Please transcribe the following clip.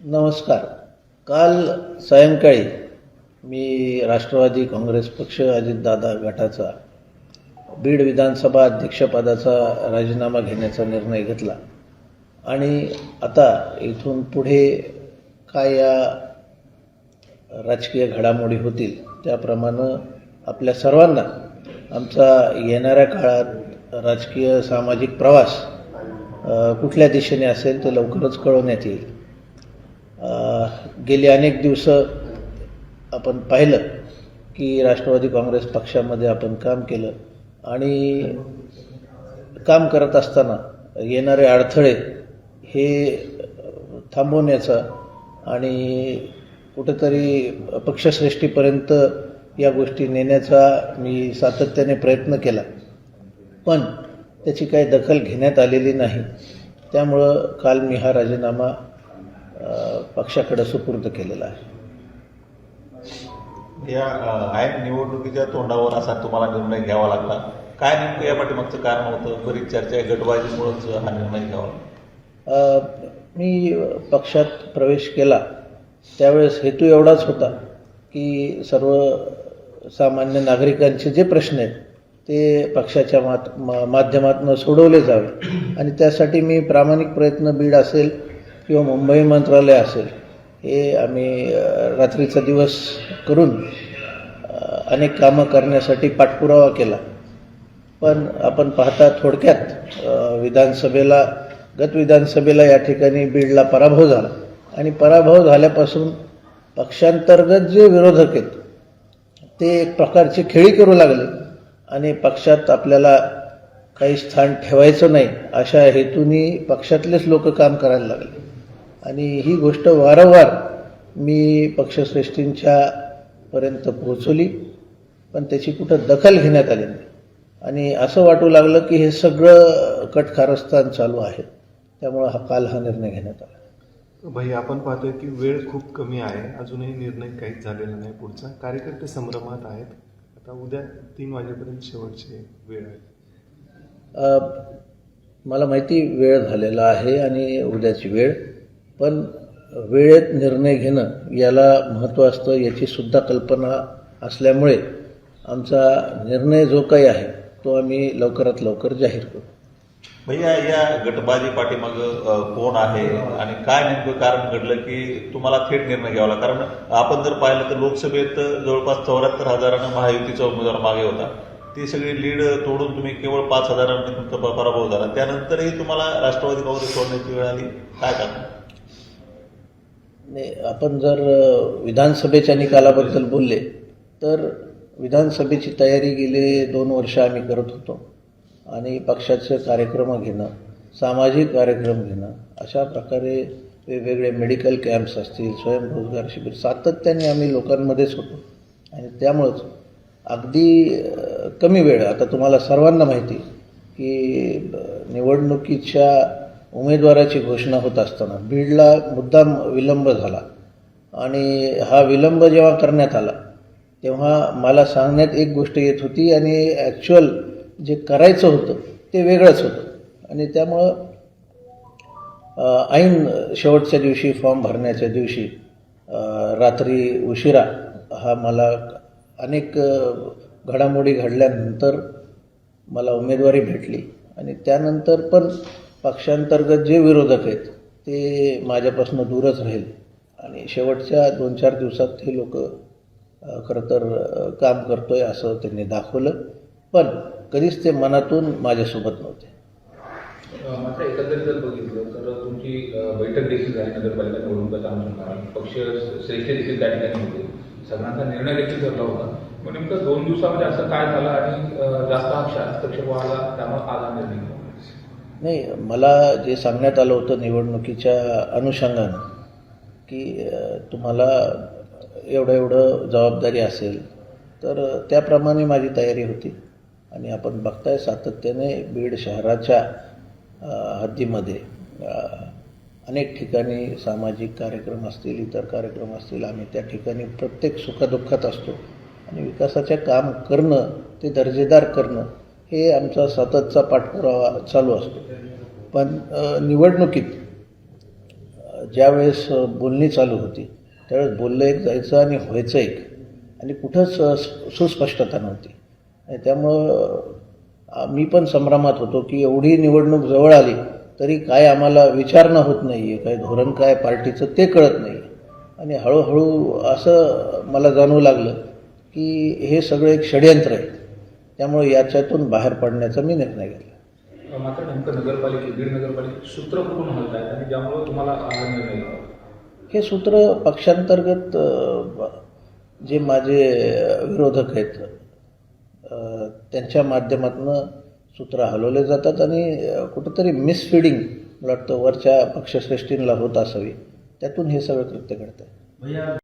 नमस्कार. काल सायंकाळी मी राष्ट्रवादी काँग्रेस पक्ष अजितदादा गटाचा बीड विधानसभा अध्यक्षपदाचा राजीनामा घेण्याचा निर्णय घेतला. आणि आता इथून पुढे काय या राजकीय घडामोडी होतील त्याप्रमाणे आपल्या सर्वांना आमचा येणाऱ्या काळात राजकीय सामाजिक प्रवास कुठल्या दिशेने असेल ते लवकरच कळवण्यात येईल. गेली अनेक दिवसं आपण पाहिलं की राष्ट्रवादी काँग्रेस पक्षामध्ये आपण काम केलं आणि काम करत असताना येणारे अडथळे हे थांबवण्याचा आणि कुठंतरी पक्षश्रेष्ठीपर्यंत या गोष्टी नेण्याचा मी सातत्याने प्रयत्न केला. पण त्याची काही दखल घेण्यात आलेली नाही. त्यामुळं काल मी हा राजीनामा पक्षाकडे सुपूर्द केलेला आहे. या ऐन निवडणुकीच्या तोंडावर असा तुम्हाला निर्णय घ्यावा लागला? काय नेमकं या पाठीमागचं कारण होतं? बरीच चर्चा आहे गटबाजीमुळेच हा निर्णय घ्यावा मी पक्षात प्रवेश केला. त्यावेळेस हेतू एवढाच होता की सर्व सामान्य नागरिकांचे जे प्रश्न आहेत ते पक्षाच्या मात माध्यमातून सोडवले जावे. आणि त्यासाठी मी प्रामाणिक प्रयत्न बीड असेल किंवा मुंबई मंत्रालय असेल हे आम्ही रात्रीचा दिवस करून अनेक कामं करण्यासाठी पाठपुरावा केला. पण आपण पाहता थोडक्यात विधानसभेला गत विधानसभेला या ठिकाणी बीडला पराभव झाला. आणि पराभव झाल्यापासून पक्षांतर्गत जे विरोधक आहेत ते एक प्रकारची खेळी करू लागले. आणि पक्षात आपल्याला काही स्थान ठेवायचं नाही अशा हेतूनी पक्षातलेच लोक काम करायला लागले. आणि ही गोष्ट वारंवार मी पक्षश्रेष्ठींच्या पर्यंत पोहोचवली पण त्याची कुठं दखल घेण्यात आली नाही. आणि असं वाटू लागलं की हे सगळं कटकारस्थान चालू आहे. त्यामुळं हा काल हा निर्णय घेण्यात आला. भाई आपण पाहतोय की वेळ खूप कमी आहे. अजूनही निर्णय काहीच झालेला नाही पुढचा. कार्यकर्ते संभ्रमात आहेत. आता उद्या तीन वाजेपर्यंत शेवटची वेळ आहे. मला माहिती वेळ झालेला आहे आणि उद्याची वेळ. पण वेळेत निर्णय घेणं याला महत्त्व असतं याचीसुद्धा कल्पना असल्यामुळे आमचा निर्णय जो काही आहे तो आम्ही लवकरात लवकर जाहीर करू. भैया या गटबाजी पाठीमाग कोण आहे आणि काय नेमकं कारण घडलं की तुम्हाला थेट निर्णय घ्यावा लागला? कारण आपण जर पाहिलं तर लोकसभेत जवळपास चौऱ्याहत्तर हजारानं महायुतीचा उमेदवार मागे होता. ती सगळी लीड तोडून तुम्ही केवळ पाच हजारांनी तुमचा प- पराभव झाला. त्यानंतरही तुम्हाला राष्ट्रवादी काँग्रेस सोडण्याची वेळ आली. काय कारण? आपण जर विधानसभेच्या निकालाबद्दल बोलले तर विधानसभेची तयारी गेले दोन वर्ष आम्ही करत होतो. आणि पक्षाचे कार्यक्रम घेणं सामाजिक कार्यक्रम घेणं अशा प्रकारे वेगवेगळे मेडिकल कॅम्प्स असतील स्वयंरोजगार शिबिर सातत्याने आम्ही लोकांमध्येच होतो. आणि त्यामुळंच अगदी कमी वेळ आता तुम्हाला सर्वांना माहिती की निवडणुकीच्या उमेदवाराची घोषणा होत असताना बीडला मुद्दाम विलंब झाला. आणि हा विलंब जेव्हा करण्यात आला तेव्हा मला सांगण्यात एक गोष्ट येत होती आणि ॲक्च्युअल जे करायचं होतं ते वेगळंच होतं. आणि त्यामुळं ऐन शेवटच्या दिवशी फॉर्म भरण्याच्या दिवशी रात्री उशिरा हा मला अनेक घडामोडी घडल्यानंतर मला उमेदवारी भेटली. आणि त्यानंतर पण पक्षांतर्गत जे विरोधक आहेत ते माझ्यापासून दूरच राहील. आणि शेवटच्या दोन चार दिवसात हे लोक खरं तर काम करतो आहे असं त्यांनी दाखवलं. पण कधीच ते मनातून माझ्यासोबत नव्हते. मात्र एकंदरीत जर बघितलं तर तुमची बैठक देखील झाली नगरपालिका निवडणुकीचा अनुषंगाने पक्ष श्रेष्ठ देखील त्या ठिकाणी होते. सगळ्यांचा निर्णय देखील ठरला होता. पण नेमकं दोन दिवसामध्ये असं काय झालं आणि जास्त हस्तक्षेप व्हायला त्यामुळे आज हा निर्णय? नाही मला जे सांगण्यात आलं होतं निवडणुकीच्या अनुषंगानं की तुम्हाला एवढं एवढं जबाबदारी असेल तर त्याप्रमाणे माझी तयारी होती. आणि आपण बघताय सातत्याने बीड शहराच्या हद्दीमध्ये अनेक ठिकाणी सामाजिक कार्यक्रम असतील इतर कार्यक्रम असतील आम्ही त्या ठिकाणी प्रत्येक सुखदुःखात असतो. आणि विकासाचे काम करणं ते दर्जेदार करणं हे आमचा सततचा पाठपुरावा चालू असतो. पण निवडणुकीत ज्यावेळेस बोलणी चालू होती त्यावेळेस बोललं एक जायचं आणि व्हायचं एक आणि कुठंच सुस्पष्टता नव्हती. आणि त्यामुळं मी पण संभ्रमात होतो की एवढी निवडणूक जवळ आली तरी काय आम्हाला विचारणं होत नाही आहे काय धोरण काय पार्टीचं ते कळत नाही आणि हळूहळू असं मला जाणवू लागलं की हे सगळं एक षडयंत्र आहे. त्यामुळे याच्यातून बाहेर पडण्याचा मी निर्णय घेतला मात्र नेमकं नगरपालिके बीड नगरपालिकेत सूत्र कुठून हलत आहेत आणि ज्यामुळे तुम्हाला हा निर्णय? हे सूत्र पक्षांतर्गत जे माझे विरोधक आहेत त्यांच्या माध्यमातून सूत्र हलवले जातात आणि कुठंतरी मिसफिडिंग मला वाटतं वरच्या पक्षश्रेष्ठींना होत असावी त्यातून हे सगळं कृत्य घडतं भैया